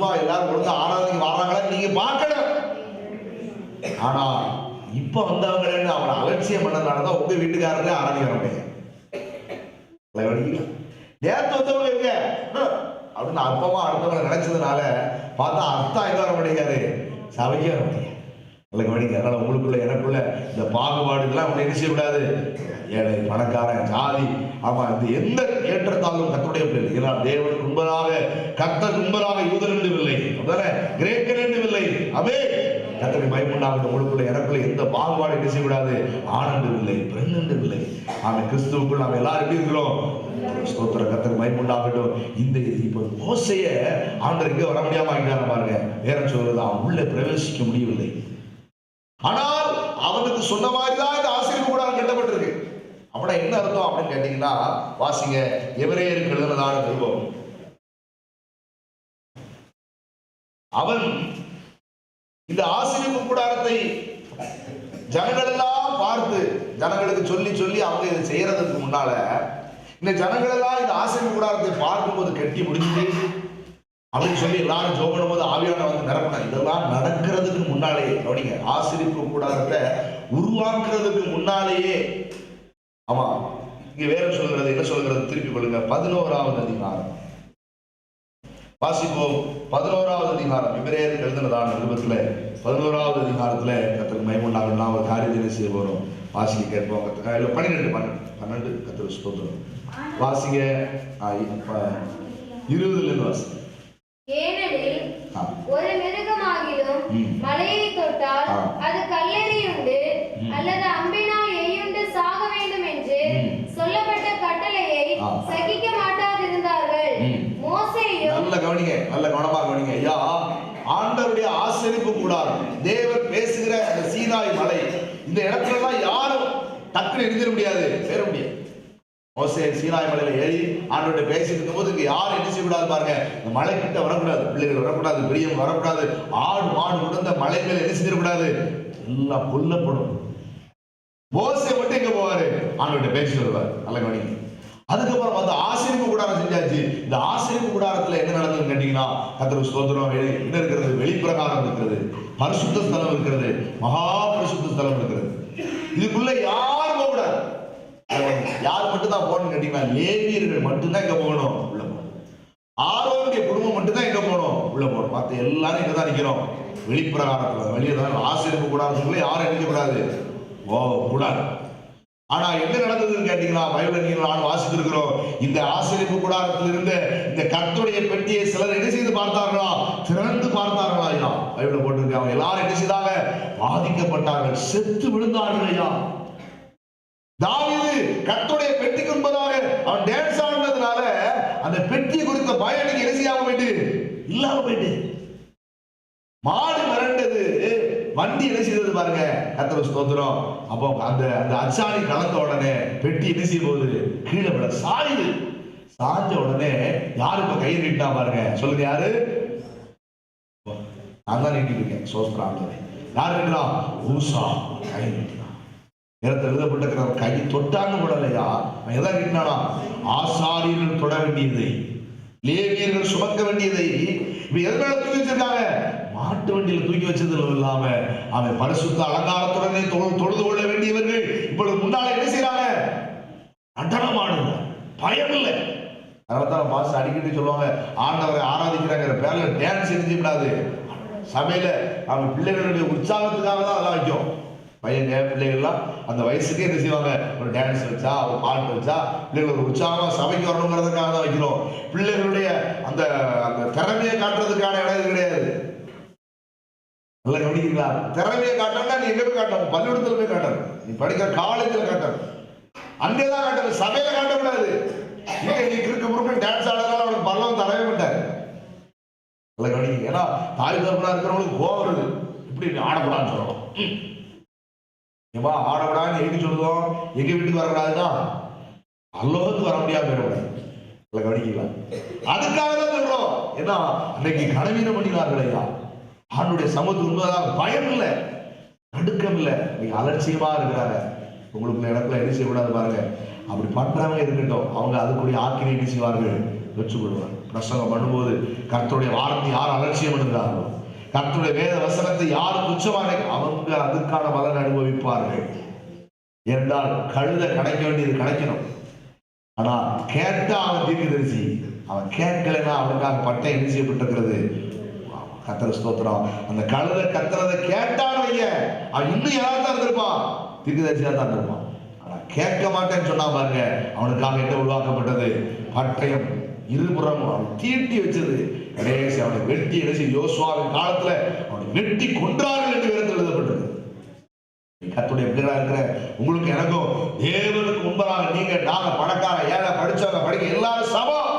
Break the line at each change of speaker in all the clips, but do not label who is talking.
சந்தோஷமா எல்லாரும் ஒழுங்கா ஆராதனைக்கு வர்றாங்களா நீங்க பார்க்கணும். ஆனா இப்ப வந்தவங்க அவனை அலட்சியம் பண்ணதுனாலதான் உங்க வீட்டுக்காரங்களே ஆராதனை வர முடியாது. வந்தவங்க இருக்க. அப்படின்னு அப்பமா அடுத்தவங்க நினைச்சதுனால பார்த்தா அத்தா எங்க வர முடியாது சபைக்கே வர முடியாது நல்ல கவனிங்க. அதனால உங்களுக்குள்ள எனக்குள்ள இந்த பாகுபாடுகள்லாம் அவனை என்ன செய்யக்கூடாது? ஏழை பணக்காரன் ஜாதி ஆமா இந்த எந்த ஏற்றத்தாலும் கத்துடைய பிள்ளை ஏன்னா தேவன் முன்பதாக கர்த்தர் முன்பதாக யூதர் என்றும் இல்லை கிரேக்கர் என்றும் இல்லை அவே கத்தரை பயமுண்டாகட்டும் உங்களுக்குள்ள இறக்குள்ள எந்த பாகுபாடு என்ன செய்யக்கூடாது ஆனந்தவில்லை என்றும் இல்லை இல்லை கிறிஸ்துவுக்குள் நாம் எல்லாரும் எப்படி இருக்கிறோம் ஸ்தோத்திர கத்தர் பயமுண்டாகட்டும் இந்த இப்போ மோசைய ஆண்டருக்கு வர முடியாம ஆகிட்டாங்க பாருங்க. வேற சொல்றது அவன் உள்ள பிரவேசிக்க முடியவில்லை. ஆனால் அவனுக்கு சொன்ன மாதிரி தான் இந்த ஆசிரியர் கூட கட்டப்பட்டிருக்கு. அப்படின்னா என்ன அர்த்தம் அப்படின்னு கேட்டீங்கன்னா வாசிங்க. எவரே எழுதுனதான திரும்பவும் அவன் இந்த ஆசிரியப்பு கூடாரத்தை ஜனங்கள் எல்லாம் பார்த்து ஜனங்களுக்கு சொல்லி சொல்லி அவங்க இதை செய்யறதுக்கு முன்னால இந்த ஜனங்கள் எல்லாம் இந்த ஆசிரியப்பு கூடாரத்தை பார்க்கும்போது கட்டி முடிஞ்சு அப்படின்னு சொல்லி எல்லாரும் ஜோபனும் போது ஆவியான வந்து நிரப்பினா இதெல்லாம் நடக்கிறதுக்கு முன்னாலே கவனிங்க ஆசிரியப்பு கூடாரத்தை உருவாக்குறதுக்கு முன்னாலேயே ஆமா இங்க வேற சொல்கிறது என்ன சொல்கிறது திருப்பி கொள்ளுங்க பதினோராவது அதிகாரம். வாசிப்போம். பதினோராவது அதிகாரம். இவரேருக்கு எழுதினதான நிருபத்துல. பதினோராவது அதிகாரத்தில் கத்திர மைமுண்டாகனா ஒரு காரியத்தினை செய்ய போகிறோம் வாசிக்க கேட்போம் கத்திர இல்லை பன்னிரெண்டு பன்னெண்டு பன்னெண்டு கத்திர ஸ்தோத்திரம். வாசிங்க. இருபதுலேருந்து வாசிங்க
ஏனெனில்
ஆ.
ஒரு மிருகமாகிலும்
ம்.
மலையை தொட்டால்
ஆ.
அது கல்லெறியுண்டு
ம்.
அல்லது அம்பினால் எய்யுண்டு சாக வேண்டும் என்று
ம்.
சொல்லப்பட்ட கட்டளையை
ஆ.
சகிக்க மாட்டாதிருந்தார்கள்
ம்.
மோசேயும்
நல்ல கவனிங்க நல்ல கவனமா கவனிங்க ஐயா ஆண்டவருடைய ஆசிரிப்பு கூடாரம் தேவர் பேசுகிற அந்த சீனாய் மலை இந்த இடத்துல எல்லாம் யாரும் டக்குனு எழுந்திர முடியாது சேர முடியாது மோசே சீனாய் மலையில ஏறி ஆண்டவர்கிட்ட பேசிட்டு இருக்கும்போது இங்க யாரும் என்ன செய்யக்கூடாது பாருங்க. இந்த மலை கிட்ட வரக்கூடாது. பிள்ளைகள் வரக்கூடாது. பெரியவங்க வரக்கூடாது. ஆடு மாடு உடந்த மலை மேல என்ன செஞ்சிடக்கூடாது எல்லாம் கொல்லப்படும். மோசே மட்டும் எங்க போவாரு? ஆண்டவர்கிட்ட பேசி வருவார் நல்ல கவனிங்க. அதுக்கப்புறம் வந்து ஆசிரியப்பு கூடாரம் செஞ்சாச்சு. இந்த ஆசிரியப்பு கூடாரத்துல என்ன நடந்ததுன்னு கேட்டீங்கன்னா கத்திர ஸ்தோத்திரம். என்ன இருக்கிறது? வெளிப்பிரகாரம் இருக்கிறது. பரிசுத்த ஸ்தலம் இருக்கிறது. மகா பரிசுத்த ஸ்தலம் இருக்கிறது இதுக்குள்ள யாரும் போக கூடாது யார் மட்டும் லேவியர்கள் மட்டும்தான் இங்க போகணும். உள்ள போகணும். ஆரோனுடைய குடும்பம் மட்டும்தான் எங்க போகணும். உள்ள போகணும். பார்த்து எல்லாரும் இங்க தான் நிக்கிறோம் வெளிப்பிரகாரத்தில் வெளியே தான் ஆசிரியப்பு சொல்லி யாரும் நினைக்க ஓ கூடாது. ஆனா என்ன நடந்ததுன்னு கேட்டீங்களா? பைபிள் நீங்கள் நான் வாசித்திருக்கிறோம். இந்த ஆசிரியப்பு கூடாரத்தில் இருந்த இந்த கத்துடைய பெட்டியை சிலர் என்ன செய்து பார்த்தார்களா? திறந்து பார்த்தார்களா ஐயா? பைபிள் போட்டிருக்காங்க எல்லாரும் என்ன செய்தாங்க? பாதிக்கப்பட்டார்கள். செத்து விழுந்தார்கள் ஐயா. தாவிது கத்துடைய பெட்டிக்கு முன்பதாக அவன் டான்ஸ் ஆனதுனால அந்த பெட்டி குறித்த பயம் இன்னைக்கு என்ன செய்யாம போயிட்டு இல்லாம போயிட்டு. மாடு மிரண்டது வண்டி என்ன செய்தது பாருங்க கத்தர ஸ்தோத்திரம். அப்போ அந்த அந்த அச்சாணி கலந்த உடனே பெட்டி என்ன செய்ய போகுது? கீழே விட சாயுது. சாஞ்ச உடனே யாரு இப்ப கை நீட்டா பாருங்க சொல்லுங்க யாரு? நான் தான் நீட்டிட்டு இருக்கேன் சோஸ்திரம் ஆண்டவரே. யார் ஊசா கை நீட்டி நேரத்தில் எழுதப்பட்டிருக்கிற கை தொட்டாங்க விடலையா அவன் எதை நீட்டினானா ஆசாரியர்கள் தொட வேண்டியதை லேவியர்கள் சுமக்க வேண்டியதை. இப்ப எதனால தூக்கி வச்சிருக்காங்க? மாட்டு வண்டியில தூக்கி வச்சது இல்லாம அவன் பரிசுத்த அலங்காரத்துடனே தொழு- தொழுது கொள்ள வேண்டியவர்கள் இப்பொழுது முன்னால என்ன செய்யறாங்க நடனமானது பயம் இல்லை. அதனால தான் பாஸ் அடிக்கடி சொல்லுவாங்க ஆண்டவரை ஆராதிக்கிறாங்கிற பேர்ல டான்ஸ் செஞ்சு விடாது சபையில அவன் பிள்ளைகளுடைய உற்சாகத்துக்காக தான் அதெல்லாம் வைக்கும் பையன் பிள்ளைகள்லாம் அந்த வயசுக்கே என்ன செய்வாங்க? ஒரு டான்ஸ் வச்சா ஒரு பாட்டு வச்சா பிள்ளைகள் ஒரு உற்சாகமாக சபைக்கு வரணுங்கிறதுக்காக தான் வைக்கிறோம். பிள்ளைகளுடைய அந்த அந்த திறமையை காட்டுறதுக்கான இடம் இது கிடையாது. நல்லா கவனிக்கிறீங்களா? திறமையை காட்டணும்னா நீ எங்க போய் காட்டணும்? பள்ளிக்கூடத்துல போய் காட்டணும். நீ படிக்கிற காலேஜில் காட்டணும். அங்கேதான் காட்டணும். சபையில காட்டக்கூடாது. இங்க நீ கிறுக்கு முறுக்கு டான்ஸ் ஆடுறதுனால அவனுக்கு பள்ளம் தரவே மாட்டார். நல்லா கவனிங்க ஏன்னா தாய் தரப்படா இருக்கிறவங்களுக்கு கோவம் வருது. இப்படி நீ ஆடக்கூடாதுன்னு சொல்லணும். ம். ஆடக்கூடாதுன்னு எதுக்கு சொல்லுவோம்? எங்க வீட்டுக்கு வரக்கூடாதுதான் அல்லோகத்துக்கு வர முடியாம போயிடக்கூடாது இல்லை கவனிக்கலாம் அதுக்காக தான் சொல்றோம். ஏன்னா அன்னைக்கு கனவீனம் பண்ணினார்கள் ஐயா. ஆணுடைய சமத்து உண்மைதான். பயம் இல்லை. நடுக்கம் இல்லை. நீங்க அலட்சியமா இருக்கிறாங்க. உங்களுக்கு இடத்துல என்ன செய்யக்கூடாது பாருங்க. அப்படி பண்றவங்க இருக்கட்டும். அவங்க அதுக்குரிய ஆக்கினை என்ன செய்வார்கள் பெற்றுக்கொள்வார்கள் பிரசங்கம் பண்ணும்போது கர்த்தருடைய வார்த்தை யார் அலட்சியம் பண்ணுகிறார்களோ கற்றுடைய வேத வசனத்தை யார் துச்சமாக அவங்க அதுக்கான பலன் அனுபவிப்பார்கள். என்றால் கழுத கிடைக்க வேண்டியது கிடைக்கணும். ஆனா கேட்டா அவன் தீர்க்கதரிசி அவன் கேட்கலைன்னா அவனுக்காக பட்டை என்ன செய்யப்பட்டிருக்கிறது? கத்திர ஸ்தோத்திரம். அந்த கழுத கத்துறதை கேட்டான் வைய அவன் இன்னும் யாரா தான் இருந்திருப்பான் தீர்க்கதரிசியா தான் இருந்திருப்பான் ஆனா கேட்க மாட்டேன்னு சொன்னா பாருங்க அவனுக்காக என்ன உருவாக்கப்பட்டது? பட்டயம். இருபுறமும் அவன் தீட்டி வச்சது. கடைசி அவனை வெட்டி என்ன செய்ய யோசுவாவின் காலத்துல அவனை வெட்டி கொன்றார்கள் என்று வேறு எழுதப்பட்டது. கத்துடைய பிள்ளைகளா இருக்கிற உங்களுக்கு எனக்கும் தேவனுக்கு முன்பதாக நீங்க நாங்க பணக்கார ஏழை படிச்சவங்க படிக்க எல்லாரும் சமம்.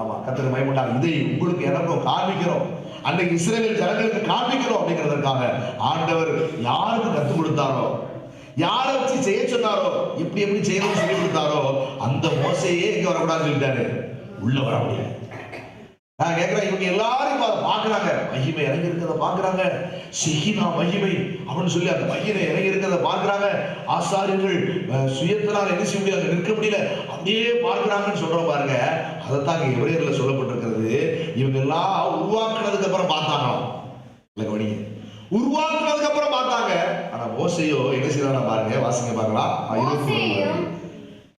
ஆமா கத்துக்கு பயமுண்டா இதை உங்களுக்கு எனக்கும் காண்பிக்கிறோம். அன்னைக்கு இஸ்ரேல் ஜனங்களுக்கு காண்பிக்கிறோம் அப்படிங்கிறதுக்காக ஆண்டவர் யாருக்கு கற்றுக் கொடுத்தாரோ யாரை வச்சு செய்ய சொன்னாரோ இப்படி எப்படி செய்யணும்னு சொல்லி கொடுத்தாரோ அந்த மோசையே இங்க வரக்கூடாதுன்னு சொல்லிட்டாரு. உள்ள வர முடியாது. நான் கேட்கிறேன் இவங்க எல்லாரும் இப்ப அதை பாக்குறாங்க மகிமை இறங்கி இருக்கிறத பாக்குறாங்க சிகினா மகிமை அப்படின்னு சொல்லி அந்த மகிமை இறங்கி இருக்கிறத பாக்குறாங்க ஆசாரியர்கள் சுயத்தினால் என்ன செய்ய முடியாது நிற்க முடியல. அப்படியே பார்க்கிறாங்கன்னு சொல்றோம் பாருங்க. அதைத்தான் இங்க எபிரேயர்ல சொல்லப்பட்டிருக்கிறது. இவங்க எல்லாம் உருவாக்குனதுக்கு அப்புறம் பார்த்தாங்களாம். இல்ல கவனிங்க. உருவாக்குனதுக்கு அப்புறம் பார்த்தாங்க. ஆனா மோசையோ என்ன செய்யறாங்க பாருங்க வாசிங்க பார்க்கலாம்.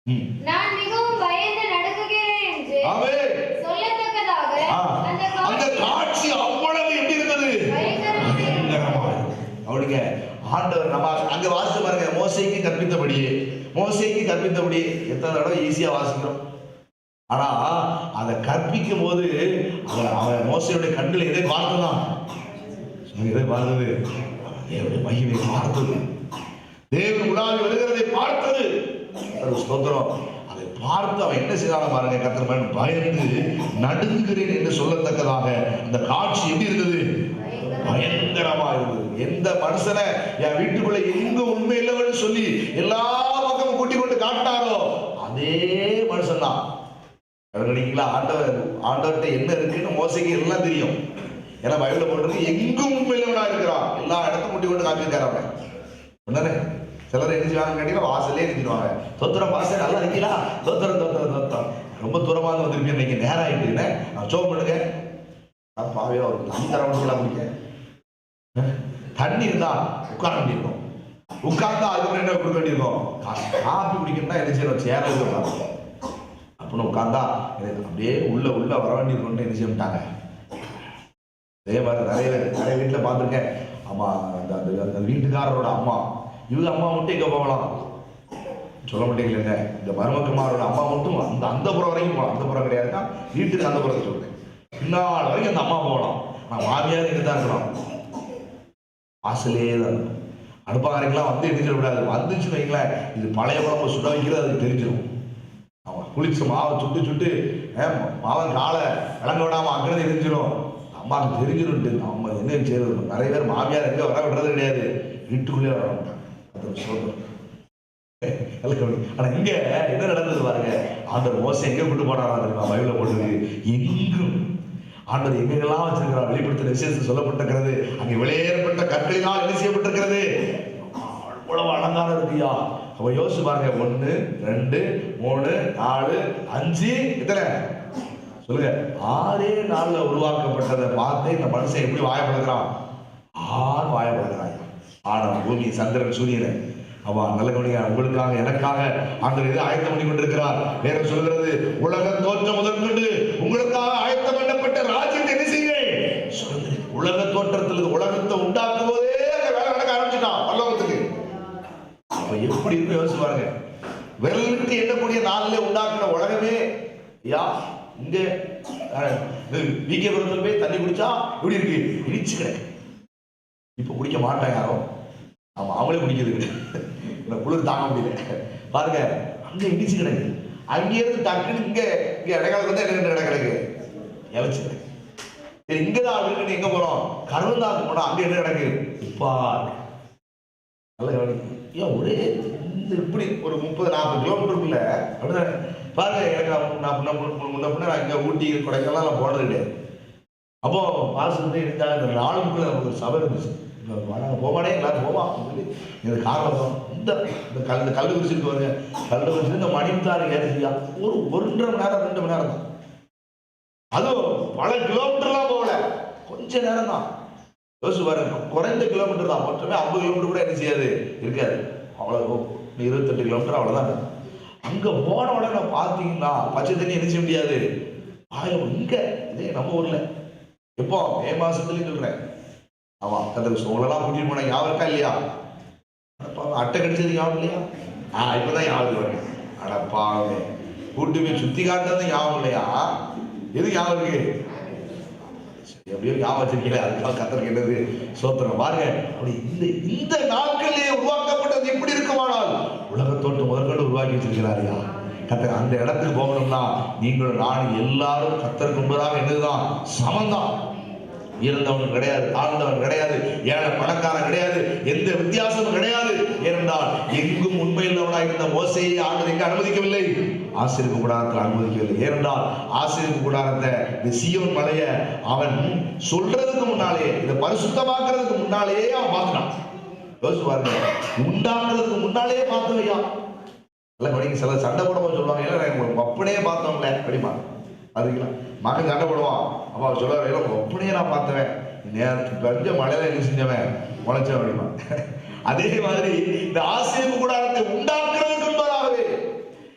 ம்.
நான் மிகவும் பயந்து நடுங்குகிறேன் என்று
ஆமென்.
சொல்லத்தக்கதாக
ஆ,
அந்த
அந்த
காட்சி
காட்சி அவ்வளவு எப்படி இருந்தது
பயங்கரமாக இருந்தது.
அவனுங்க ஆண்டவர் நம்ம அங்க வாசித்து பாருங்க மோசைக்கு கற்பித்தபடியே. மோசைக்கு கற்பித்தபடியே. எத்தனை தடவை ஈஸியா வாசிக்கிறோம். ஆனா அதை கற்பிக்கும் போது அவன் அவன் மோசையுடைய கண்ணில் எதை பார்த்ததான்? எதை பார்த்தது தேவனுடைய மகிமை பார்த்தது தேவன் உலாவி வருகிறதை பார்த்தது. அது ஸ்தோத்திரம். அதை பார்த்து அவன் என்ன செய்தாலும் பாருங்க கத்திரமன் பயந்து நடுங்குகிறேன் என்று சொல்லத்தக்கதாக அந்த காட்சி எப்படி இருந்தது? பயங்கரமா இருந்தது. எந்த மனுஷனை என் வீட்டுக்குள்ள எங்க உண்மை இல்லைன்னு சொல்லி எல்லா பக்கமும் கூட்டி கொண்டு காட்டாரோ அதே மனுஷன் தான் ஆண்டவர் ஆண்டவர்கிட்ட என்ன இருக்குன்னு மோசைக்கு எல்லாம் தெரியும். ஏன்னா பைபிள்ல போடுறது எங்கும் உண்மை இல்லவனா இருக்கிறான். எல்லா இடத்தையும் கூட்டி கொண்டு காட்டிருக்காரு அவன் உடனே சிலர் என்ன செய்வாங்க கேட்டீங்கன்னா வாசலே நிறுத்திடுவாங்க. தோத்திரம் வாசல் நல்லா இருக்கீங்களா? தோத்திரம் தோத்திரம் தோத்திரம். ரொம்ப தூரமாக இருந்து வந்திருப்பீங்க இன்னைக்கு நேரம் ஆயிட்டு நான் சோம் பண்ணுங்க. நான் பாவையா ஒரு அந்த ரவுண்டுலாம் தண்ணி இருந்தா உட்கார வேண்டியிருக்கும். உட்கார்ந்தா அதுக்கப்புறம் என்ன கொடுக்க வேண்டியிருக்கும்? கா- காப்பி குடிக்கணும்னா என்ன செய்யணும் சேர உட்காந்து அப்படின்னு உட்கார்ந்தா எனக்கு அப்படியே உள்ள உள்ள வர வேண்டியிருக்கும்னு என்ன செய்ய மாட்டாங்க அதே மாதிரி நிறைய நிறைய வீட்டில் பார்த்துருக்கேன். அம்மா அந்த அந்த அந்த வீட்டுக்காரரோட அம்மா. இவங்க அம்மா மட்டும் இங்கே போகலாம்? சொல்ல மாட்டேங்கிறீங்க. இந்த மருமக்குமாரோட அம்மா மட்டும் அந்த அந்த புறம் வரைக்கும் போகலாம். அந்த புறம் கிடையாதுன்னா வீட்டுக்கு அந்த புறத்தை சொல்றேன். பின்னால் வரைக்கும் அந்த அம்மா போகலாம். நான் மாமியார் இங்கே தான் இருக்கிறோம் வாசலே தான் இருக்கும். அடுப்பாங்கரைக்கெல்லாம் வந்து எரிஞ்சிட விடாது வந்துச்சுன்னு வைங்களேன். இது பழைய குழம்பு சுட வைக்கிறது அதுக்கு தெரிஞ்சிடும் அவன் குளிச்ச மாவை சுட்டு சுட்டு மாவன் காலை விளங்க விடாம அக்கறை எரிஞ்சிடும் அம்மாவுக்கு தெரிஞ்சிடும் நம்ம என்ன செய்யறது? நிறைய பேர் மாமியார் எங்கே வர விடுறது கிடையாது. வீட்டுக்குள்ளே வர மாட்டாங்க. அது இங்கே என்ன நடந்தது பாருங்க? ஆண்டவர் மோசம் எங்கே கொண்டு போனாரா தெரியுமா? பைபிள்ல போட்டிருக்கு. எங்கும் ஆண்டவர் எங்கெல்லாம் வச்சிருக்கிறார் வெளிப்படுத்தின விசேஷம் சொல்லப்பட்டிருக்கிறது அங்கே வெளியேறப்பட்ட கற்களினால் என்ன செய்யப்பட்டிருக்கிறது? அவ்வளவு அலங்காரம் இருக்கியா? அப்ப யோசிச்சு பாருங்க. ஒண்ணு ரெண்டு மூணு நாலு அஞ்சு எத்தனை? சொல்லுங்க. ஆறே நாள்ல உருவாக்கப்பட்டதை பார்த்து இந்த மனுஷன் எப்படி வாயப்படுகிறான் ஆறு வாயப்படுகிறாய் ஆனா பூமி சந்திரன் சூரியனை. அவா நல்ல கவனியா உங்களுக்காக எனக்காக அந்த இதை ஆயத்தம் பண்ணி கொண்டிருக்கிறார் வேற சொல்கிறது உலக தோற்றம் முதற்கொண்டு உங்களுக்காக ஆயத்தம் பண்ணப்பட்ட ராஜ்யத்தை என்ன செய்யுங்கள் சுதந்திரி. உலக தோற்றத்தில் இருந்து உலகத்தை உண்டாக்கும் போதே அங்க வேலை நடக்க ஆரம்பிச்சுட்டான் பல்லவத்துக்கு அப்ப எப்படி இருக்கு யோசிச்சு பாருங்க விரலுக்கு எண்ணக்கூடிய நாளில் உண்டாக்குன உலகமே யா இங்க வீக்கபுரத்தில் போய் தண்ணி குடிச்சா எப்படி இருக்கு? இடிச்சு கிடக்கு. இப்போ குடிக்க மாட்டேன் யாரும் ஆமாம் அவங்களே குடிக்கிறது இந்த குளிர் தாங்க முடியல. பாருங்க அங்கே இடிச்சு கிடக்கு. அங்கேருந்து டக்குன்னு இங்கே இங்க இடைக்காலத்துல வந்து என்ன கிடக்கு கிடக்கு இழைச்சு கிடக்கு. சரி இங்கதான் இருக்குன்னு எங்க போறோம்? கருந்தாக்கு போனோம் அங்க என்ன கிடக்கு? இப்பா நல்ல கவனி ஏன் ஒரே இப்படி ஒரு முப்பது நாற்பது கிலோமீட்டருக்குள்ள அப்படிதானே பாருங்க எனக்கு நான் முன்ன முன்ன முன்ன நான் ஊட்டி கொடைக்கானல் நான் போனது கிடையாது. அப்போ பாஸ் வந்து இருந்தால் இந்த நாளுக்குள்ள நமக்கு ஒரு சபை இருந்துச்சு. நாங்கள் போவானே எல்லாரும் போவான் அப்படின்னு சொல்லி இந்த காரணம் இந்த இந்த கல் இந்த கல் குறிச்சிட்டு வருங்க கல் இந்த மணிமுத்தாறு ஏறியா ஒரு ஒன்றரை மணி நேரம் ரெண்டு மணி நேரம் தான். அதுவும் பல கிலோமீட்டர்லாம் போகல. கொஞ்ச நேரம் தான். யோசிச்சு பாருங்க குறைந்த கிலோமீட்டர் தான். மொத்தமே ஐம்பது கிலோமீட்டர் கூட என்ன செய்யாது? இருக்காது. அவ்வளோ இருபத்தெட்டு கிலோமீட்டர் அவ்வளோதான் அங்க போன உடனே பார்த்தீங்கன்னா பச்சை தண்ணி என்ன செய்ய முடியாது. ஆயிரம் இங்க. இதே நம்ம ஊர்ல. எப்போ? மே மாசத்துல சொல்றேன். ஆமா அந்த சோழலாம் கூட்டிட்டு போனேன் ஞாபகம் இருக்கா இல்லையா? அடப்பா, அட்டை கடிச்சது யாவும் இல்லையா? ஆ இப்பதான் வரேன் வருது பாவமே கூட்டு போய் சுத்தி காட்டுறது ஞாபகம் இல்லையா? எது ஞாபகம் இருக்கு? எப்படியோ ஞாபகம் வச்சிருக்கீங்களே அதுக்காக கத்தருக்கு என்னது? சோத்திரம். பாருங்க அப்படி இந்த இந்த நாட்களிலே உருவாக்கப்பட்ட உலகத்தோட்டு முதற்கொண்டு உருவாக்கி வச்சிருக்கிறாரியா கத்தர் அந்த இடத்துக்கு போகணும்னா நீங்களும் நானும் எல்லாரும் கத்தருக்கு முன்பதாக என்னதுதான் சமந்தான். இருந்தவன் கிடையாது தாழ்ந்தவன் கிடையாது ஏழை பணக்காரன் கிடையாது எந்த வித்தியாசமும் கிடையாது. ஏனென்றால் எங்கும் உண்மையில்லவனாக இருந்த மோசையை ஆண்டவர் எங்க அனுமதிக்கவில்லை. ஆசிரியர் கூடாரத்தில் அனுமதிக்கவில்லை. ஏனென்றால் ஆசிரியர் கூடாரத்தை இந்த சியோன் மலைய அவன் சொல்றதுக்கு முன்னாலே இதை பரிசுத்தமாக்குறதுக்கு முன்னாலேயே அவன் பார்த்துட்டான். யோசிச்சு பாருங்க. உண்டாக்குறதுக்கு முன்னாலேயே பார்த்தவையா இல்லை படிங்க சில சண்டை போடும்போது சொல்லுவாங்க இல்லை நாங்கள் உங்க பார்த்தோம்ல? அப்படிமா அதுங்களா மகன் சண்டை போடுவான். அப்பா சொல்லுவார் இல்லை அப்படியே நான் பார்த்தவன். நேரத்துக்கு பெஞ்ச மழையில என்ன செஞ்சவன்? முளைச்சவன். அப்படிமா அதே மாதிரி இந்த ஆசிரியப்பு கூடாரத்தை உண்டாக்குறதுக்கு முன்பதாகவே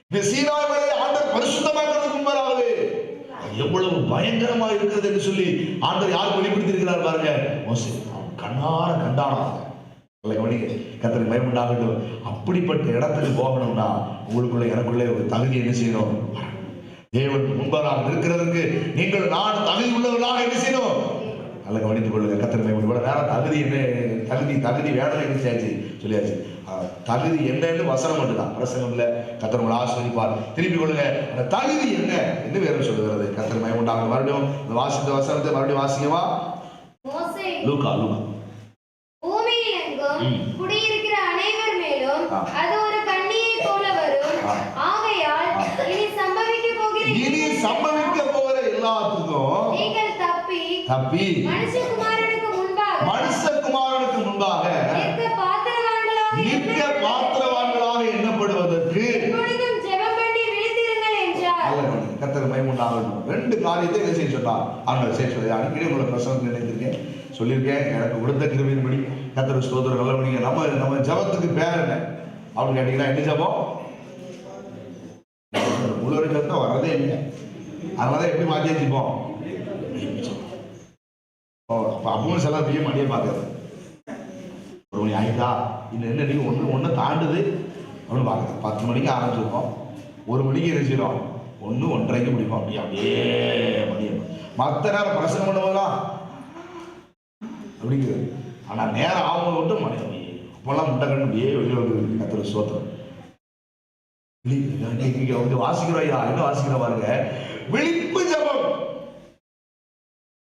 இந்த சீனாய் மலையை ஆண்டர் பரிசுத்தமாக்குறதுக்கு முன்பதாகவே எவ்வளவு பயங்கரமா இருக்கிறது என்று சொல்லி ஆண்டவர் யார் வெளிப்படுத்தி இருக்கிறார் பாருங்க? மோசே. கண்ணார கண்டானா இல்லை கவனிங்க கத்தருக்கு பயமுண்டாகட்டும் அப்படிப்பட்ட இடத்துக்கு போகணும்னா உங்களுக்குள்ள எனக்குள்ளே ஒரு தகுதி என்ன செய்யணும்? தேவன் முன்பதாக இருக்கிறதுக்கு நீங்கள் நான் தகுதி உள்ளவர்களாக என்ன செய்யணும்? நல்ல கவனித்துக் கொள்ளுங்க. கத்தர் பயமுண்டு இவ்வளவு நேரம் தகுதி என்ன தகுதி தகுதி வேணும் என்ன செய்யாச்சு சொல்லியாச்சு. தகுதி என்னன்னு வசனம் மட்டும்தான் பிரசங்கம்ல கத்தர் உங்களை ஆசிரியப்பார் திருப்பி கொள்ளுங்க. அந்த தகுதி என்ன என்று வேறு சொல்லுகிறது. கத்தர் பயமுண்டாக மறுபடியும் வாசித்த வசனத்தை மறுபடியும் வாசிக்கவா? லூக்கா லூக்கா.
குடியிருக்கிற அனைவர் மேலும். அது ஒரு கண்ணியை போல வரும். ஆகையால். இனி சம்பவிக்க போகிற
இனி சம்பவிக்க போகிற எல்லாத்துக்கும்
நீங்கள் தப்பி
தப்பி
மனுஷகுமாரனுக்கு முன்பாக
மனுஷகுமாரனுக்கு முன்பாக
நிற்க பாத்திரவான்களாக
நிற்க
எண்ணப்பட்டு
பாத்திரவான்களாக எண்ணப்படுவதற்கு
எப்பொழுதும் ஜெபம் பண்ணி விழித்திருங்கள் என்றார்.
நல்ல கவனி. கர்த்தர் பயமுண்டாகட்டும் ரெண்டு காரியத்தை என்ன செய்ய சொன்னார். செய்ய சொல்லி அடிக்கடி உங்களை பிரசவத்தில் நினைத்திருக்கேன் சொல்லியிருக்கேன். எனக்கு கொடுத்த கிருபியின்படி கத்திர ஸ்தோத்திரம். நல்ல நம்ம நம்ம ஜபத்துக்கு பேர் என்ன? அப்படின்னு கேட்டீங்கன்னா என்ன ஜபம்? முழுவரை ஜபத்தை வரதே இல்லை. அதனால எப்படி மாற்றி வச்சுப்போம் ஓ அப்போ அப்பவும் சில பிஎம் அடியே பார்க்கறது. ஒரு மணி ஆகிட்டா இன்னும் என்ன நீங்கள் ஒன்று ஒன்று தாண்டுது? அப்படின்னு பார்க்குறது. பத்து மணிக்கு ஆரம்பிச்சிருக்கோம். ஒரு மணிக்கு என்ன ஒன்று ஒன்றரைக்கு முடிப்போம். அப்படியே அப்படியே மணியம் மற்ற நேரம் பிரசனம் பண்ணும்போதுலாம் அப்படிங்கிறது. ஆனால் நேரம் ஆகும் மட்டும் அப்படியே அப்போல்லாம் முட்டை கண்டு அப்படியே வெளியே வந்து கத்துற சோத்திரம். வந்து வாசிக்கிறோம் ஐயா என்ன வாசிக்கிறோம் பாருங்க. விழிப்பு ஜபம்.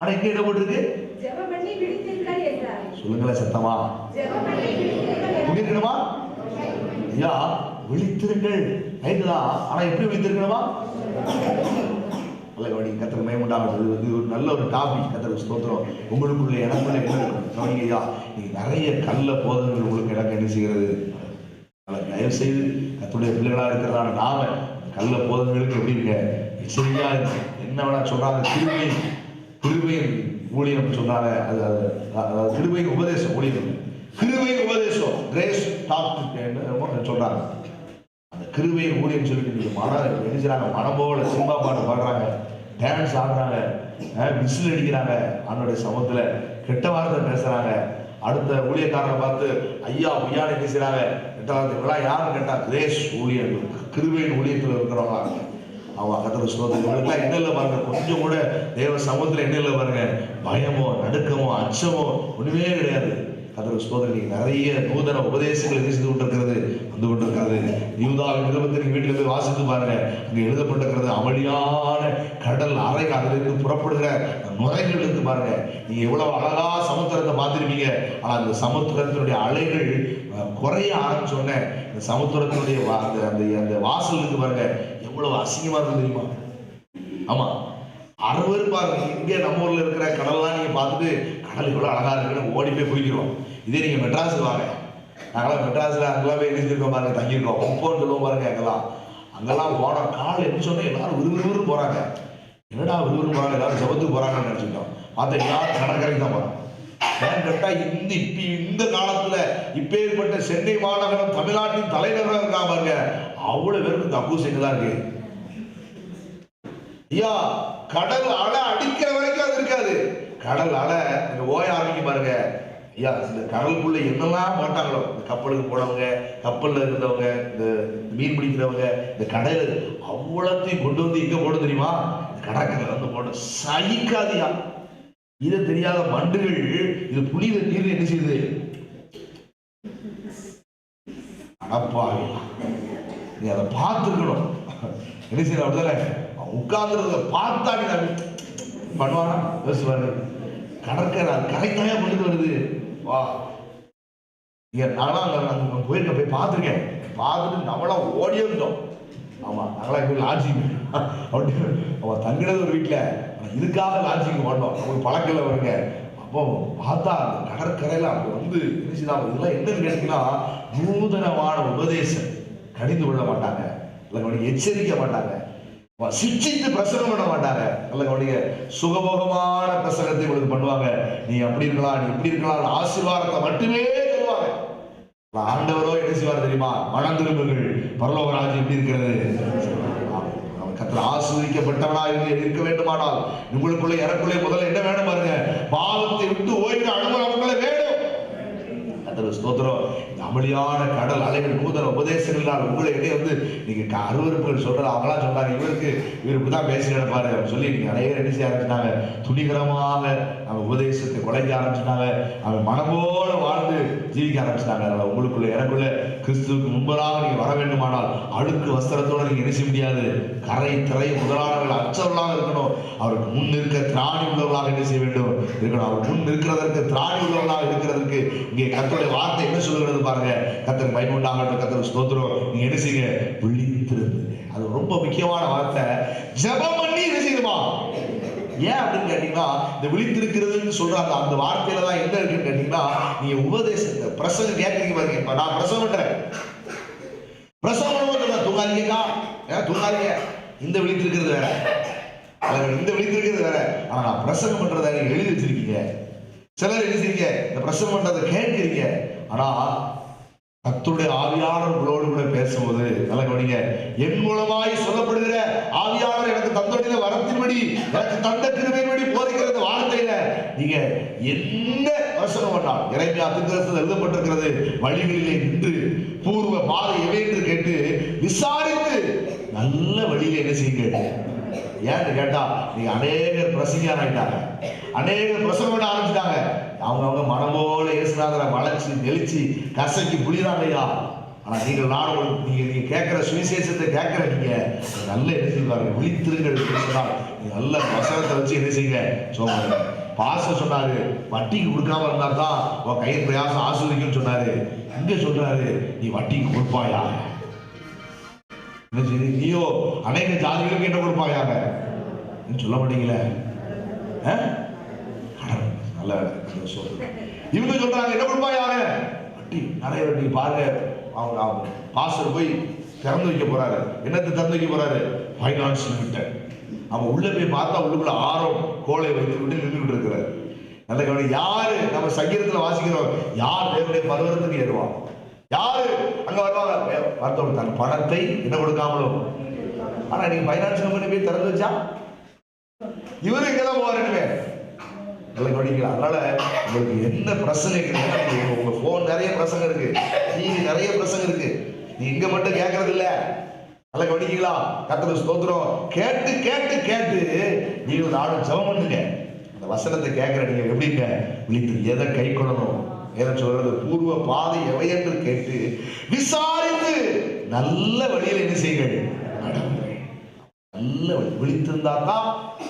ஆனா எங்க போட்டிருக்கு?
என்றார்.
சொல்லுங்களேன் சத்தமா. குடிக்கணுமா ஐயா விழித்திருங்கள். ஐந்துதான். ஆனா எப்படி விழித்திருக்கணுமா? நல்ல கவனி கத்திர மயமுண்டாகும் இது வந்து ஒரு நல்ல ஒரு டாபிக் கத்திர ஸ்தோத்திரம். உங்களுக்குள்ள எனக்குள்ள என்ன இருக்கணும்? நிறைய கல்ல போதங்கள் உங்களுக்கு எனக்கு என்ன செய்கிறது? தயவு செய்து கத்துடைய பிள்ளைகளாக இருக்கிறதான நாம கல்ல போதங்களுக்கு எப்படி இருக்க? எச்சரிக்கையா இருக்கு என்ன வேணா சொல்றாங்க கிருபை கிருபையின் ஊழியம் சொன்னாங்க அது அது அதாவது திருமையின் உபதேசம் ஊழியம். கிருபையின் உபதேசம். கிரேஸ் டாக் சொல்றாங்க அந்த ஊழியம் சொல்லிட்டு நீங்கள் மன எழுதுறாங்க மனம் போல சிம்பா பாட்டு பாடுறாங்க டான்ஸ் ஆடுறாங்க விசில் அடிக்கிறாங்க. அன்னுடைய சமூகத்தில் கெட்ட வார்த்தை பேசுகிறாங்க அடுத்த ஊழியக்காரரை பார்த்து ஐயா ஐயான்னு பேசுகிறாங்க கெட்ட வார்த்தை இவெல்லாம் யாரும் கேட்டால் கிரேஸ் ஊழியர். கிருபையின் ஊழியத்தில் இருக்கிறவங்க அவங்க கத்திர சோதனைகளுக்கெல்லாம் என்ன இல்லை பாருங்க. கொஞ்சம் கூட தேவ சமூகத்தில் என்ன இல்லை பாருங்க. பயமோ நடுக்கமோ அச்சமோ ஒன்றுமே கிடையாது. கத்திர சோதனை நிறைய நூதன உபதேசங்களை வீசிட்டு செய்து கொண்டிருக்கிறது. வந்து கொண்டிருக்கிறது யூதாவின் நிருபத்தை வீட்டில் போய் வாசித்து பாருங்க. அங்கே எழுதப்பட்டிருக்கிறது அமளியான கடல் அறை அதிலிருந்து புறப்படுகிற நுரைகள் இருந்து பாருங்க. நீங்க எவ்வளவு அழகா சமுத்திரத்தை பார்த்துருப்பீங்க. ஆனா அந்த சமுத்திரத்தினுடைய அலைகள் குறைய ஆரம்பிச்சோடனே இந்த சமுத்திரத்தினுடைய அந்த அந்த அந்த வாசல் இருக்கு பாருங்க. எவ்வளவு அசிங்கமா இருக்கு தெரியுமா? ஆமா. அறுவரும் பாருங்க. இங்கே நம்ம ஊர்ல இருக்கிற கடல்லாம் நீங்க பார்த்துட்டு கடல் இவ்வளவு அழகா இருக்குன்னு ஓடி போய் குளிக்கிறோம். இதே நீங்க மெட்ராஸ் வாங்க. நாங்களாம் மெட்ராஸ்ல அங்கெல்லாம் போய் பாருங்க தங்கியிருக்கோம். ஒப்போன்னு சொல்லுவோம் பாருங்க அங்கெல்லாம். அங்கெல்லாம் போனோம் கால் என்ன சொன்னா எல்லாரும் விறுவிறுன்னு போறாங்க. என்னடா விறுவிறு போறாங்க? எல்லாரும் ஜபத்துக்கு போறாங்கன்னு நினைச்சுக்கிட்டோம். பார்த்தா யார் கடற்கரைக்கு தான் போறாங்க ஏன்னு கேட்டா இந்த இப்ப இந்த காலத்துல இப்பேற்பட்ட சென்னை மாநகரம் தமிழ்நாட்டின் தலைநகரம் இருக்கா பாருங்க. அவ்வளவு பேருக்கு இந்த அக்கூசிங்க தான் இருக்கு. ஐயா கடல் அலை அடிக்கிற வரைக்கும் அது இருக்காது. கடல் அலை ஓய ஆரம்பிக்கும் பாருங்க. ஐயா இந்த கடலுக்குள்ள என்னெல்லாம் மாட்டாங்களோ? இந்த கப்பலுக்கு போனவங்க கப்பலில் இருந்தவங்க இந்த மீன் பிடிக்கிறவங்க இந்த கடல் அவ்வளோத்தையும் கொண்டு வந்து எங்கே போட தெரியுமா? இந்த கடற்கரை வந்து போட சகிக்காதியா இதை தெரியாத மண்டுகள் இது புனித நீர் என்ன செய்யுது? அடப்பாவியா நீ அதை பார்த்துக்கணும் என்ன செய்யற அப்படிதானே? உட்கார்ந்துருந்த பார்த்தா நீ பண்ணுவானா? யோசிப்பாரு கடற்கரை அது கரைத்தாயா பண்ணிட்டு வருது. வா. இங்க நாங்களாம் அங்க போயிருக்க போய் பார்த்துருக்கேன். பார்த்துட்டு நம்மளாம் ஓடி இருந்தோம் ஆமா நாங்களாம் இப்போ லாட்ஜிங் அப்படி அவன் தங்கினது ஒரு வீட்டில் இதுக்காக லாட்ஜிங் பண்ணோம் நமக்கு பழக்கல வருங்க. அப்போ பார்த்தா அந்த கடற்கரையில் அப்படி வந்து என்ன இதெல்லாம் என்னன்னு கேட்டீங்கன்னா நூதனமான உபதேசம். கடிந்து கொள்ள மாட்டாங்க. இல்லை எச்சரிக்க மாட்டாங்க. வ- பிரசங்கம் பண்ண மாட்டாங்க. நல்ல கவனிக்க சுகபோகமான பிரசங்கத்தை உங்களுக்கு பண்ணுவாங்க. நீ அப்படி இருக்கலாம் நீ இப்படி இருக்கலாம் ஆசீர்வாதத்தை மட்டுமே சொல்லுவாங்க ஆண்டவரோ என்ன செய்வார் தெரியுமா? மனம் திரும்புகள் பரலோகராஜ் எப்படி இருக்கிறது? அவன் கத்திர ஆசிரியக்கப்பட்டவனா இருக்க வேண்டுமானால் உங்களுக்குள்ள எனக்குள்ளே முதல்ல என்ன வேணும் பாருங்க. பாவத்தை விட்டு ஓய்வு அனுபவம் வேணும். ஸ்தோத்திரம். அமளியான கடல் அலைகள் நூதன உபதேசங்களால் உங்களை இடையே வந்து நீங்க அருவறுப்புகள் அருவருப்புகள் அவங்களாம் சொன்னாங்க இவருக்கு இவருக்கு தான் பேசி நடப்பாரு அப்படின்னு சொல்லி நீங்க அநேகர் என்ன செய்ய ஆரம்பிச்சிட்டாங்க. துணிகரமாக அவன் உபதேசத்தை குலைக்க ஆரம்பிச்சிட்டாங்க. அவன் மனமோடு வாழ்ந்து ஜீவிக்க ஆரம்பிச்சிட்டாங்க. அதனால உங்களுக்குள்ள எனக்குள்ள கிறிஸ்துவுக்கு முன்பதாக நீங்க வர வேண்டுமானால் அழுக்கு வஸ்திரத்தோட நீங்க என்ன செய்ய முடியாது? கரை திரை முதலாளர்கள் அச்சவர்களாக இருக்கணும். அவருக்கு முன் இருக்க திராணி உள்ளவர்களாக என்ன செய்ய வேண்டும்? இருக்கணும். அவர் முன் இருக்கிறதற்கு திராணி உள்ளவர்களாக இருக்கிறதற்கு இங்கே கர்த்தருடைய வார்த்தை என்ன சொல்கிறது பாருங்க. கத்தர் பயனுண்டாகட்டும் கத்தர் ஸ்தோத்திரம். நீங்க என்ன செய்யுங்க? விழித்திருந்துங்க அது ரொம்ப முக்கியமான வார்த்தை. ஜெபம் பண்ணி என்ன செய்யுமா? ஏன் அப்படின்னு கேட்டீங்கன்னா இந்த விழித்திருக்கிறதுன்னு சொல்ற அந்த அந்த வார்த்தையில தான் என்ன இருக்குன்னு கேட்டீங்கன்னா நீங்க உபதேசத்தை பிரசங்க கேட்கறீங்க பாருங்க. இப்ப நான் பிரசவம் பண்றேன். பிரசவம் பண்ணும்போது தூங்காதீங்கக்கா தூங்காதீங்க இந்த விழித்திருக்கிறது வேற. இந்த விழித்திருக்கிறது வேற. ஆனா நான் பிரசங்கம் பண்றதை நீங்க எழுதி வச்சிருக்கீங்க. சிலர் எழுதிருக்கீங்க இந்த பிரசங்கம் பண்றதை கேட்கிறீங்க ஆனா கத்துடைய ஆவியாளர் உங்களோடு கூட பேசும்போது நல்ல கவனிங்க. என் மூலமாய் சொல்லப்படுகிற ஆவியாளர் எனக்கு தந்தோடைய வரத்தின்படி எனக்கு தந்த கிருபையின்படி போதிக்கிற அந்த வார்த்தையில. நீங்க என்ன வசனம் பண்ணால் இறைமையா திருத்தத்தில் எழுதப்பட்டிருக்கிறது வழிகளிலே நின்று பூர்வ பாதை எவை என்று கேட்டு விசாரித்து நல்ல வழியில என்ன செய்யுங்க? ஏன்னு கேட்டா நீங்க அநேகர் பிரசங்கியார் ஆயிட்டாங்க அநேகர் பிரசங்கம் பண்ண ஆரம்பிச்சிட்டாங்க. அவங்க அவங்க மனமோட இயேசுநாதரை வளைச்சு நெளிச்சு கசக்கி புளிதான் ஐயா ஆனால் நீங்கள் நான் உங்களுக்கு நீங்கள் கேட்குற சுவிசேஷத்தை கேட்குற நீங்கள் நல்ல என்ன செய்வாங்க விழித்திருங்கள் சொன்னால் நீங்க நல்ல வசனத்தை வச்சு என்ன செய்யுங்க சொல்லுங்க பாச சொன்னாரு வட்டிக்கு கொடுக்காம இருந்தா தான் உன் கையின் பிரயாசம் ஆஸ்வதிக்கும்னு சொன்னாரு. இங்கே சொல்றாரு நீ வட்டிக்கு கொடுப்பாயா? சரி நீயோ அநேக ஜாதிகளுக்கு என்ன கொடுப்பாயாக? நீ சொல்ல மாட்டீங்களே? ஆ? நல்ல வேலை. சொல்றது. இவங்க சொல்றாங்க என்ன கொடுப்பாயாக வட்டி. நிறைய வட்டி. பாருங்க அவங்க அவங்க பாஸ்டர் போய் திறந்து வைக்க போறாரு. என்னத்தை திறந்து வைக்க போறாரு? ஃபைனான்ஸ் லிமிட்டட் அவன் உள்ள போய் பார்த்தா உள்ளுக்குள்ள ஆரம் கோலை வைத்து விட்டு நின்றுட்டு இருக்கிறாரு. நல்ல கவனி யாரு? நம்ம சங்கீதத்துல வாசிக்கிறோம். யார் தேவனுடைய பருவத்துக்கு ஏறுவான் யாரு? அங்க வருவாங்க. பார்த்தோம் தன் பணத்தை என்ன கொடுக்காமலும் ஆனா நீங்க ஃபைனான்ஸ் கம்பெனி போய் திறந்து வச்சா? இவரு இங்கதான் போவாருன்னு நல்ல கவனிக்கலாம் அதனால உங்களுக்கு என்ன பிரச்சனை இருக்கு உங்க போன் நிறைய பிரசங்கம் இருக்கு. டிவி நிறைய பிரசங்கம் இருக்கு. நீ இங்க மட்டும் கேட்கறது இல்ல. நல்ல கவனிக்கலாம் கத்திர ஸ்தோத்திரம். கேட்டு கேட்டு கேட்டு நீங்க ஆளு ஜபம் பண்ணுங்க. அந்த வசனத்தை கேட்கிற நீங்க எப்படிங்க? விழித்து எதை கை கொள்ளணும்? எதை சொல்றது பூர்வ பாதை எவை என்று கேட்டு விசாரித்து நல்ல வழியில் என்ன செய்யுங்கள் நடந்து நல்ல வழி விழித்திருந்தா தான்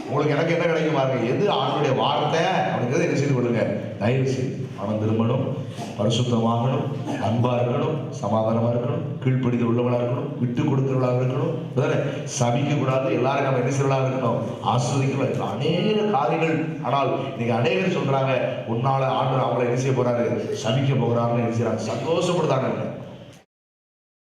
உங்களுக்கு எனக்கு என்ன கிடைக்கும் பாருங்க. எது ஆண்டுடைய வார்த்தை அப்படிங்கிறத என்ன செய்து கொள்ளுங்க? தயவு செய்து மனம் திரும்பணும் பரிசுத்தமாகணும் அன்பா இருக்கணும் சமாதானமா இருக்கணும் கீழ்ப்படித உள்ளவளாக இருக்கணும் விட்டு கொடுக்கிறவளா இருக்கணும். சபிக்க கூடாது எல்லாரும் நம்ம என்ன செய்வளாக இருக்கணும்? ஆஸ்வதிக்கலாம் அநேக காரியங்கள். ஆனால் இன்னைக்கு அநேகர் சொல்றாங்க உன்னால ஆண்டு அவங்கள என்ன செய்ய போறாரு? சபிக்க போகிறாருன்னு என்ன செய்யறாங்க? சந்தோஷப்படுத்தாங்க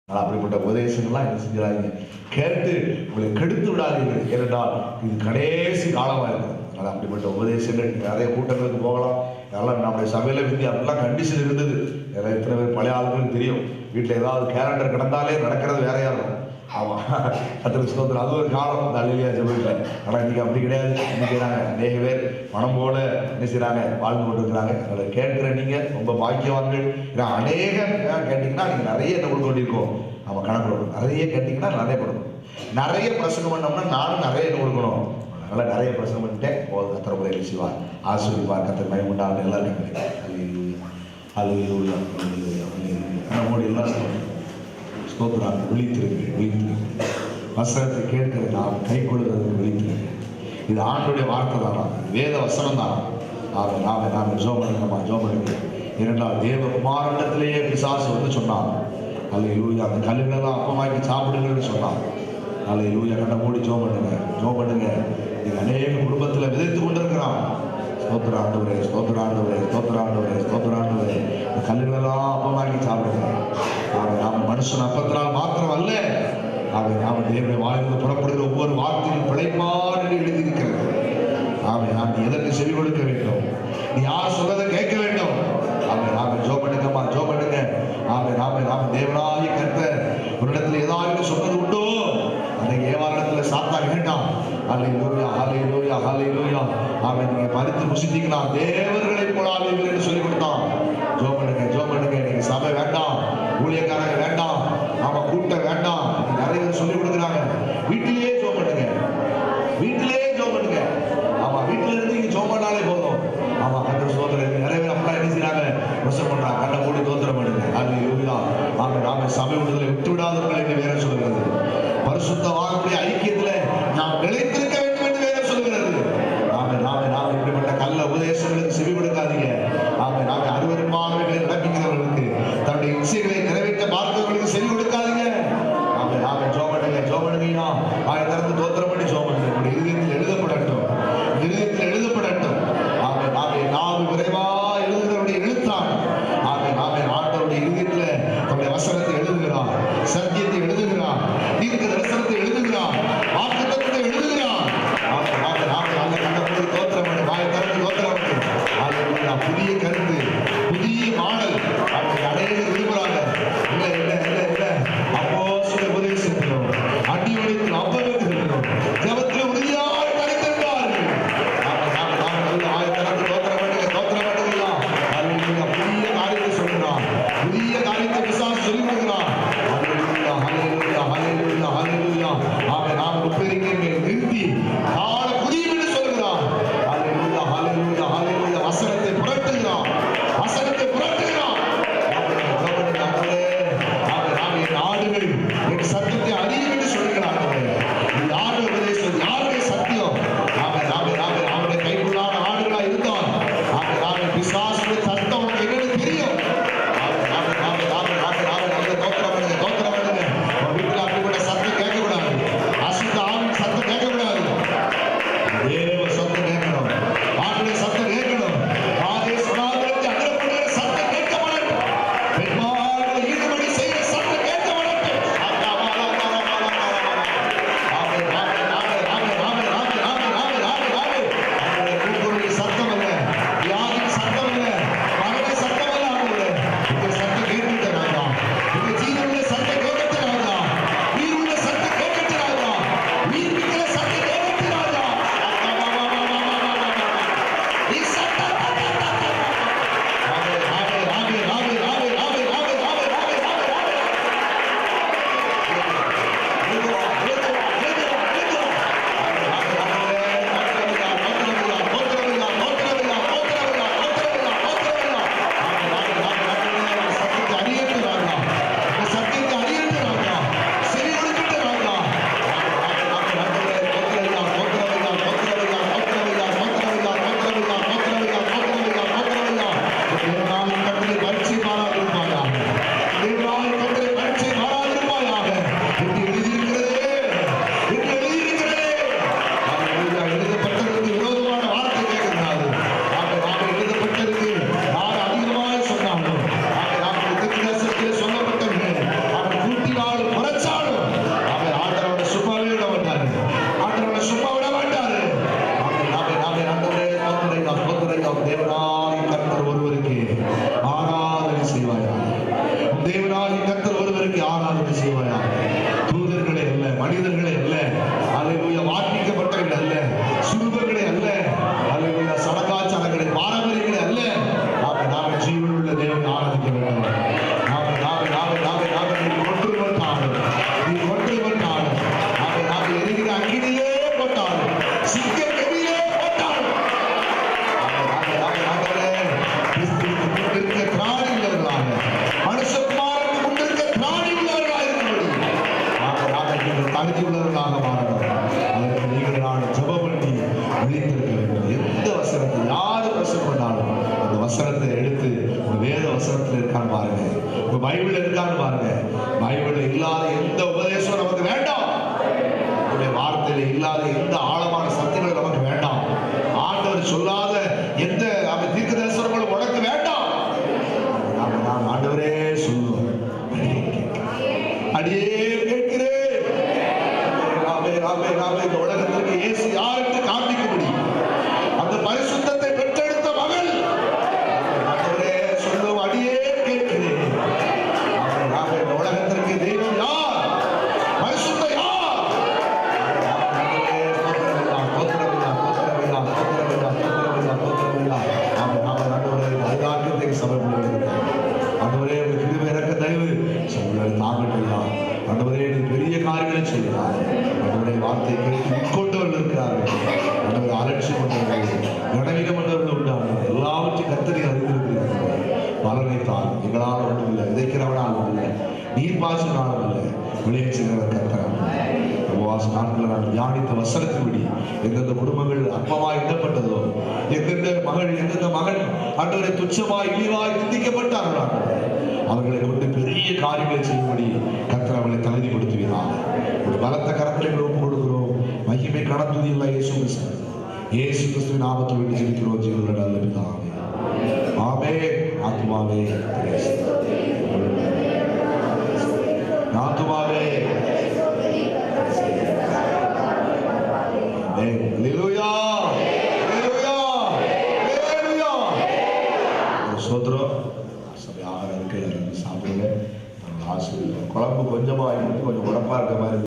ஆனால் அப்படிப்பட்ட உபதேசங்கள்லாம் என்ன செஞ்சிடாதீங்க. கேட்டு உங்களை கெடுத்து விடாதீர்கள் ஏனென்றால் இது கடைசி காலமாக இருக்குது. அதனால் அப்படிப்பட்ட உபதேசங்கள் நிறைய கூட்டங்களுக்கு போகலாம். அதெல்லாம் நம்முடைய சபையில விந்தி அப்படிலாம் கண்டிஷன் இருந்தது. நிறைய எத்தனை பேர் பழைய ஆளுங்களுக்கு தெரியும். வீட்டில் ஏதாவது கேலண்டர் கிடந்தாலே நடக்கிறது வேறையாக இருக்கும் ஆமாம் கத்திர ஸ்தோத்திரம். அது ஒரு காலம். தலையிலேயே அழிலியா ஆனால் இன்னைக்கு அப்படி கிடையாது. நினைக்கிறாங்க நாங்கள் அநேக பேர் மனம் போல என்ன செய்கிறாங்க வாழ்ந்து கொண்டு இருக்கிறாங்க அதை கேட்குற நீங்கள் ரொம்ப பாக்கியவான்கள். ஏன்னா அநேக கேட்டிங்கன்னா நீங்கள் நிறைய என்ன கொடுக்க வேண்டியிருக்கும் நம்ம கணக்கு கொடுக்கணும். நிறைய கேட்டிங்கன்னா நிறைய கொடுக்கணும். நிறைய பிரசங்கம் பண்ணோம்னா நானும் நிறைய என்ன கொடுக்கணும். அதனால் நிறைய பிரசங்கம் பண்ணிட்டேன். போதும். கத்திர உதவி செய்வார் ஆசிரியப்பார் கத்திர மயமுண்டாங்க எல்லாரும் அலுவலூயா அது அலுவலூயா நம்மோடு எல்லாம் சொல்லுங்க ஸ்தோத்திரம். விழித்திருங்கள் விழித்திருங்கள். வசனத்தை கேட்கிற நாம் கை கொள்வதற்கு விழித்திருங்கள். இது ஆண்டுடைய வார்த்தை தானா வேத வசனம் தானா ஆக நாம நாம ஜோம் பண்ணிக்கமா ஜோம் பண்ணுங்க. இரண்டால் தேவ குமாரண்டத்திலேயே பிசாசு வந்து சொன்னான். அல்ல லூயா அந்த கல்லுகளெல்லாம் அப்பமாக்கி சாப்பிடுங்கன்னு சொன்னான். அல்ல லூயா கண்ணை மூடி ஜோம் பண்ணுங்க ஜோம் பண்ணுங்க. இது அநேக குடும்பத்தில் விதைத்து கொண்டிருக்கிறான். ஸ்தோத்திர ஆண்டவரே ஸ்தோத்திர ஆண்டவரே ஸ்தோத்திர ஆண்டவரே ஸ்தோத்திர ஆண்டவரே கல்லுகளெல்லாம் அப்பமாக்கி சாப்பிடுகிறேன் ஆக நாம மனுஷன் அப்பத்தினால் மாத்திரம் அல்ல ஆக நாம தேவனை வாழ்ந்து புறப்படுகிற ஒவ்வொரு வார்த்தையும் பிழைப்பாடு எழுதியிருக்கிறது. ஆமை நாம் எதற்கு செவி கொடுக்க வேண்டும்? நீ யார் சொல்றதை கேட்க வேண்டும்? ஆமை நாம ஜோ பண்ணுங்கம்மா ஜோ பண்ணுங்க ஆமை நாம நாம தேவனாய் கத்த ஒரு இடத்துல ஏதாவது சொன்னது உண்டோ? அன்னைக்கு ஏவாரத்தில் சாத்தா வேண்டாம் ஹalleluya ஹalleluya ஹalleluya ஆமென் நீங்க பரித்து புசித்தீங்களா? தேவர்களை போலாதீர்கள் என்று சொல்லி கொடுத்தான் ஜோ பண்ணுங்க ஜோ பண்ணுங்க நீங்க சபை வேண்டாம். ஊழியக்காரங்க வேண்டாம். ஆமா கூட்ட அதில் இல்லாத எந்த ஆழமான சத்தியங்கள் நமக்கு வேண்டாம். ஆண்டவர் சொல்லாத எங்களால் ஒன்றும் இல்லை விதைக்கிறவனால் இல்லை நீர்ப்பாசினால் இல்லை விளைவிச்சுகிற கத்தகம் உபவாச நாட்களை நான் தியானித்த வசனத்தின்படி எந்தெந்த குடும்பங்கள் அப்பமாய் இடப்பட்டதோ எந்தெந்த மகள் எந்தெந்த மகள் அன்றரை துச்சமாய் இழிவாய் சிந்திக்கப்பட்டார்களா அவர்களை கொண்டு பெரிய காரியங்களை செய்யும்படி கத்தர் அவளை தகுதி கொடுத்துவினார் ஒரு பலத்த கரத்தில் எங்களை ஒப்பு கொடுக்கிறோம். மகிமை கடத்துவது இல்லை இயேசு கிறிஸ்து. இயேசு கிறிஸ்துவின் ஆபத்தை விட்டு சிரிக்கிறோம் ஜீவனோட நல்லதுதான் ஆமே ആത്മാവേ